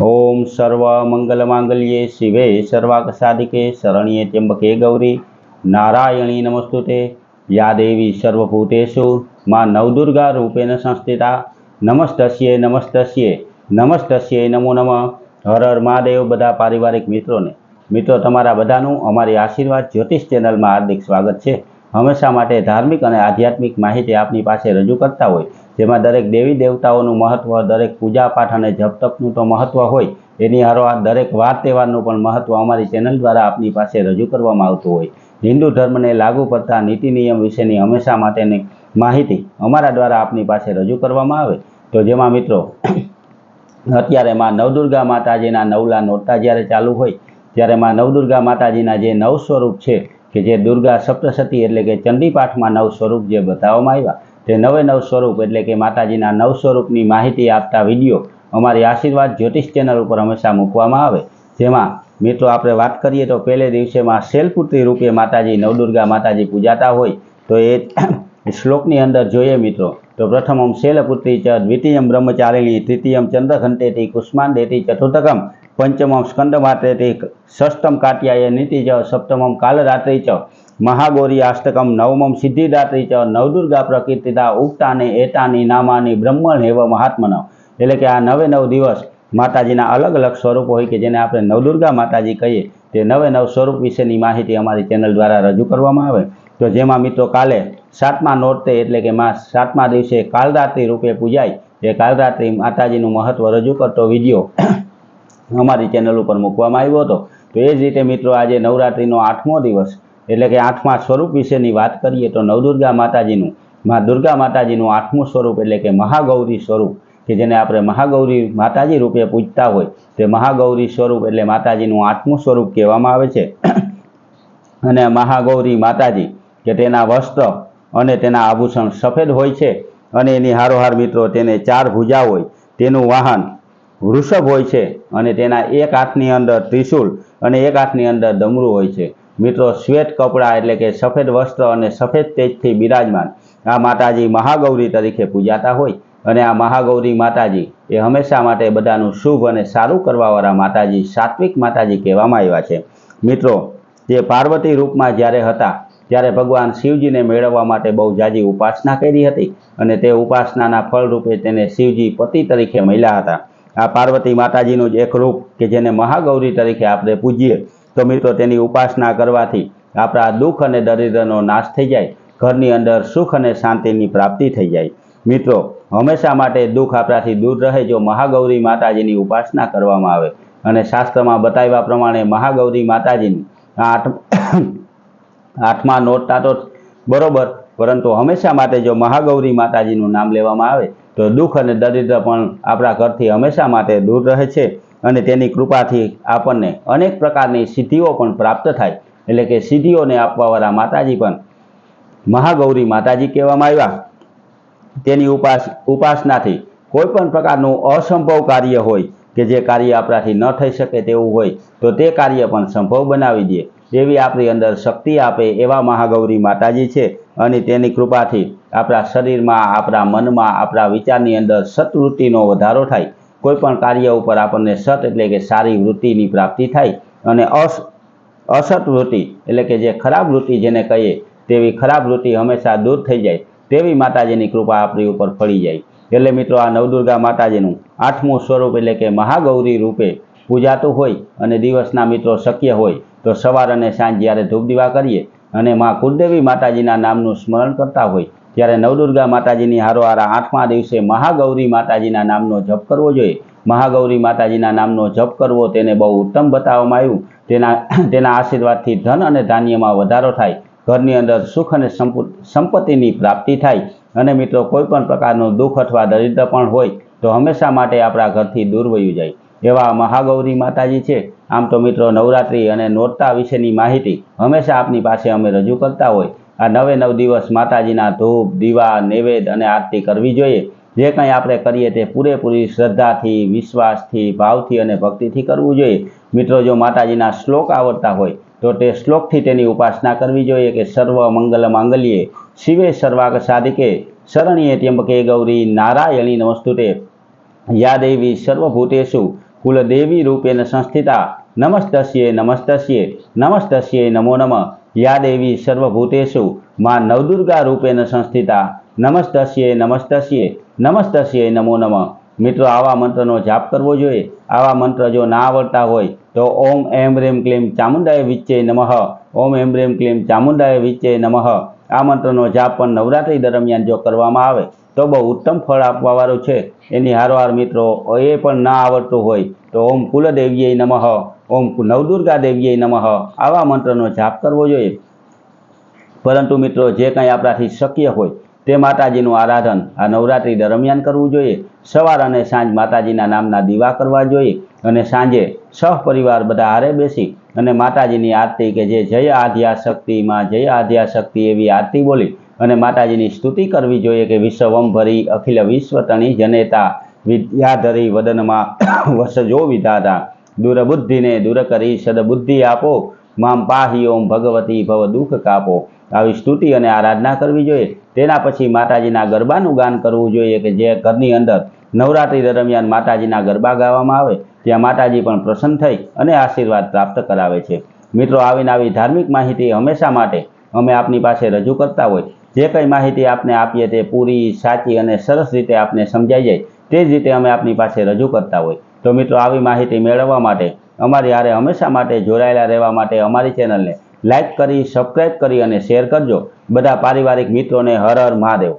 ઓમ સર્વ મંગલ માંગલ્યે શિવે સર્વાક સાધિકે શરણ્યે ત્યંબકે ગૌરી. નારાયણી નમસ્તુતે. યા દેવી સર્વભૂતેશુ માં નવદુર્ગા રૂપેણ સંસ્થિતા. નમસ્તસ્યે નમસ્તસ્યે. નમસ્તસ્યે નમો નમઃ. હર હર મહાદેવ બધા પારિવારિક મિત્રોને. મિત્રો, તમારા બધાનું અમારી આશીર્વાદ જ્યોતિષ ચેનલમાં હાર્દિક સ્વાગત છે. હંમેશા માટે ધાર્મિક અને આધ્યાત્મિક માહિતી આપની પાસે રજૂ કરતા હોય, જેમાં દરેક દેવી દેવતાઓનું મહત્વ, દરેક પૂજાપાઠ અને જપ તપનું તો મહત્વ હોય. એની હારોહાર દરેક વાર તહેવારનું પણ મહત્વ અમારી ચેનલ દ્વારા આપની પાસે રજૂ કરવામાં આવતું હોય. હિન્દુ ધર્મને લાગુ પડતા નીતિ નિયમ વિશેની હંમેશા માટેની માહિતી અમારા દ્વારા આપની પાસે રજૂ કરવામાં આવે. તો જેમાં મિત્રો, અત્યારે માં નવદુર્ગા માતાજીના નવલા નોરતા જ્યારે ચાલુ હોય, ત્યારે માં નવદુર્ગા માતાજીના જે નવ સ્વરૂપ છે કે જે દુર્ગા સપ્તસતી એટલે કે ચંડીપાઠમાં નવ સ્વરૂપ જે બતાવવામાં આવ્યા, તે નવે નવ સ્વરૂપ એટલે કે માતાજીના નવ સ્વરૂપની માહિતી આપતા વીડિયો અમારી આશીર્વાદ જ્યોતિષ ચેનલ ઉપર હંમેશા મૂકવામાં આવે. જેમાં મિત્રો આપણે વાત કરીએ તો પહેલે દિવસેમાં શૈલપુત્રી રૂપે માતાજી, નવદુર્ગા માતાજી પૂજાતા હોય, તો એ શ્લોકની અંદર જોઈએ મિત્રો, તો પ્રથમમ શૈલપુત્રી ચ દ્વિતીયમ બ્રહ્મચારિણી, તૃતીયમ ચંદ્રઘંટેતી કુષ્માંડેતી ચતુર્થકમ પંચમમ તે ષષ્ટમ કાત્યાય નીતિ ચ, સપ્તમમ કાલરાત્રિ ચ, મહાગૌરી અષ્ટકમ નવમમ સિદ્ધિદાત્રી ચ, નવદુર્ગા પ્રકીર્તિતા ઉક્તાને એતાની નામાની બ્રહ્મણ હેવ મહાત્મન. એટલે કે આ નવે નવ દિવસ માતાજીના અલગ અલગ સ્વરૂપ હોય કે જેને આપણે નવદુર્ગા માતાજી કહીએ, તે નવે નવ સ્વરૂપ વિશેની માહિતી અમારી ચેનલ દ્વારા રજૂ કરવામાં આવે. તો જેમાં મિત્રો કાલે સાતમા નોરતે એટલે કે મા સાતમા દિવસે કાલરાત્રિ રૂપે પૂજાય. એ કાલરાત્રિ માતાજીનું મહત્વ રજૂ કરતો વીડિયો અમારી ચેનલ ઉપર મૂકવામાં આવ્યો હતો. તો એ જ રીતે મિત્રો આજે નવરાત્રિનો આઠમો દિવસ, એટલે કે આઠમા સ્વરૂપ વિશેની વાત કરીએ તો નવદુર્ગા માતાજીનું, મા દુર્ગા માતાજીનું આઠમું સ્વરૂપ એટલે કે મહાગૌરી સ્વરૂપ, કે જેને આપણે મહાગૌરી માતાજી રૂપે પૂજતા હોય, તે મહાગૌરી સ્વરૂપ એટલે માતાજીનું આઠમું સ્વરૂપ કહેવામાં આવે છે. અને મહાગૌરી માતાજી, કે તેના વસ્ત્ર અને તેના આભૂષણ સફેદ હોય છે, અને એની હારોહાર મિત્રો તેને ચાર ભુજા હોય, તેનું વાહન વૃષભ હોય છે અને તેના એક હાથની અંદર ત્રિશુલ અને એક હાથની અંદર ડમરું હોય છે. મિત્રો, શ્વેત કપડાં એટલે કે સફેદ વસ્ત્ર અને સફેદ તેજથી બિરાજમાન. આ માતાજી મહાગૌરી તરીકે પૂજાતા હોય અને આ મહાગૌરી માતાજી એ હંમેશા માટે બધાનું શુભ અને સારું કરવાવાળા માતાજી, સાત્વિક માતાજી કહેવામાં આવ્યા છે. મિત્રો તે પાર્વતી રૂપમાં જ્યારે હતા, ત્યારે ભગવાન શિવજીને મેળવવા માટે બહુ જાજી ઉપાસના કરી હતી અને તે ઉપાસનાના ફળરૂપે તેને શિવજી પતિ તરીકે મળ્યા હતા. આ પાર્વતી માતાજીનું જ એક રૂપ કે જેને મહાગૌરી તરીકે આપણે પૂજીએ. તો મિત્રો, તેની ઉપાસના કરવાથી આપણા દુઃખ અને દરિદ્રનો નાશ થઈ જાય, ઘરની અંદર સુખ અને શાંતિની પ્રાપ્તિ થઈ જાય. મિત્રો, હંમેશા માટે દુઃખ આપણાથી દૂર રહે જો મહાગૌરી માતાજીની ઉપાસના કરવામાં આવે. અને શાસ્ત્રમાં બતાવ્યા પ્રમાણે મહાગૌરી માતાજીની આઠ આઠમા નોરતા તો બરોબર, પરંતુ હંમેશા માટે જો મહાગૌરી માતાજીનું નામ લેવામાં આવે તો દુઃખ અને દરિદ્ર પણ આપણા ઘરથી હંમેશા માટે દૂર રહે છે અને તેની કૃપાથી આપણને અનેક પ્રકારની સિદ્ધિઓ પણ પ્રાપ્ત થાય. એટલે કે સિદ્ધિઓને આપવાવાળા માતાજી પણ મહાગૌરી માતાજી કહેવામાં આવ્યા. તેની ઉપાસ, ઉપાસનાથી કોઈ પણ પ્રકારનું અસંભવ કાર્ય હોય કે જે કાર્ય આપણાથી ન થઈ શકે તેવું હોય, તો તે કાર્ય પણ સંભવ બનાવી દે. એવી આપણી અંદર શક્તિ આપે એવા મહાગૌરી માતાજી છે. અને તેની કૃપાથી આપણા શરીરમાં, આપણા મનમાં, આપણા વિચારની અંદર સતવૃત્તિનો વધારો થાય. કોઈ પણ કાર્ય ઉપર આપણને સત એટલે કે સારી વૃત્તિની પ્રાપ્તિ થાય અને અસ, અસત વૃત્તિ એટલે કે જે ખરાબ વૃત્તિ જેને કહીએ તેવી ખરાબ વૃત્તિ હંમેશા દૂર થઈ જાય. તેવી માતાજીની કૃપા આપણી ઉપર ફળી જાય. એટલે મિત્રો આ નવદુર્ગા માતાજીનું આઠમું સ્વરૂપ એટલે કે મહાગૌરી રૂપે પૂજાતું હોય અને દિવસના મિત્રો શક્ય હોય તો સવાર અને સાંજ જ્યારે ધૂપ દીવા કરીએ અને મા કુળદેવી માતાજીના નામનું સ્મરણ કરતા હોય, ત્યારે નવદુર્ગા માતાજીની હારોહારા આઠમા દિવસે મહાગૌરી માતાજીના નામનો જપ કરવો જોઈએ. મહાગૌરી માતાજીના નામનો જપ કરવો તેને બહુ ઉત્તમ બતાવવામાં આવ્યું. તેના તેના આશીર્વાદથી ધન અને ધાન્યમાં વધારો થાય. ઘરની અંદર સુખ અને સંપત્તિની પ્રાપ્તિ થાય. અને મિત્રો, કોઈ પણ પ્રકારનું દુઃખ અથવા દરિદ્ર પણ હોય, તો હંમેશા માટે આપણા ઘરથી દૂર વયું જાય. એવા મહાગૌરી માતાજી છે. આમ તો મિત્રો નવરાત્રિ અને નોરતા વિશેની માહિતી હંમેશા આપની પાસે અમે રજૂ કરતા હોય. આ નવે નવ દિવસ માતાજીના ધૂપ, દીવા નૈવેદ અને આરતી કરવી જોઈએ. જે કંઈ આપણે કરીએ તે પૂરેપૂરી શ્રદ્ધાથી, વિશ્વાસથી, ભાવથી અને ભક્તિથી કરવું જોઈએ. મિત્રો, જો માતાજીના શ્લોક આવડતા હોય, તો તે શ્લોકથી તેની ઉપાસના કરવી જોઈએ કે સર્વ મંગલ માંગલ્યે શિવે સર્વાગ સાધિકે. શરણીએ ત્યંબકે ગૌરી. નારાયણી નમસ્તુતે. યા દેવી સર્વભૂતેષુ. કુલદેવી રૂપેણ સંસ્થિતા નમસ્તસ્યે નમસ્તસ્યે નમસ્તસ્યે નમો નમઃ. યા દેવી સર્વભૂતેષુ માં નવદુર્ગા રૂપેણ સંસ્થિતા નમસ્તસ્યે નમસ્તસ્યે નમસ્તસ્યે નમો નમઃ. મિત્રો, આવા મંત્રનો જાપ કરવો જોઈએ. આવા મંત્ર જો ના આવડતા હોય, તો ઓમ એમ રેમ ક્લેમ ચામુંડાય વિચ્ચે નમઃ. ઓમ એમ રેમ ક્લેમ ચામુંડાય વિચ્ચે નમઃ. આ મંત્રનો જાપ પણ નવરાત્રી દરમિયાન જો કરવામાં આવે, તો બહુ ઉત્તમ ફળ આપવાવાળું છે. એની હારોહાર મિત્રો, એ પણ ના આવડતું હોય, તો ઓમ કુલદેવીએ નમઃ, ઓમ નવદુર્ગા દેવીએ નમઃ, આવા મંત્રનો જાપ કરવો જોઈએ. પરંતુ મિત્રો, જે કંઈ આપણાથી શક્ય હોય, તે માતાજીનું આરાધન આ નવરાત્રિ દરમિયાન કરવું જોઈએ. સવાર અને સાંજ માતાજીના નામના દીવા કરવા જોઈએ અને સાંજે સહપરિવાર બધા હારે બેસી અને માતાજીની આરતી કે જે જય આધ્યાશક્તિમાં જય આધ્યાશક્તિ એવી આરતી બોલી અને માતાજીની સ્તુતિ કરવી જોઈએ કે વિશ્વમ ભરી અખિલ વિશ્વ તણી જનેતા વિદ્યાધરી વદનમાં વસજો વિધાતા. દુરબુદ્ધિને દૂર કરી સદબુદ્ધિ આપો. મામ પાહી ઓમ ભગવતી ભવ દુઃખ કાપો. આવી સ્તુતિ અને આરાધના કરવી જોઈએ. તેના પછી માતાજીના ગરબાનું ગાન કરવું જોઈએ કે જે ઘરની અંદર નવરાત્રિ દરમિયાન માતાજીના ગરબા ગાવામાં આવે. ત્યાં માતાજી પણ પ્રસન્ન થઈ અને આશીર્વાદ પ્રાપ્ત કરાવે છે. મિત્રો, આવીને આવી ધાર્મિક માહિતી હંમેશા માટે અમે આપની પાસે રજૂ કરતા હોય. જે કંઈ માહિતી આપને આપીએ તે પૂરી, સાચી અને સરસ રીતે આપને સમજાઈ જાય તે જ રીતે અમે આપની પાસે રજૂ કરતા હોય. તો મિત્રો, આવી માહિતી મેળવવા માટે અમારી હારે હંમેશા માટે જોડાયેલા રહેવા માટે અમારી ચેનલને લાઇક કરી, સબસ્ક્રાઇબ કરી અને શેર કરજો. બધા પારિવારિક મિત્રોને હર હર મહાદેવ.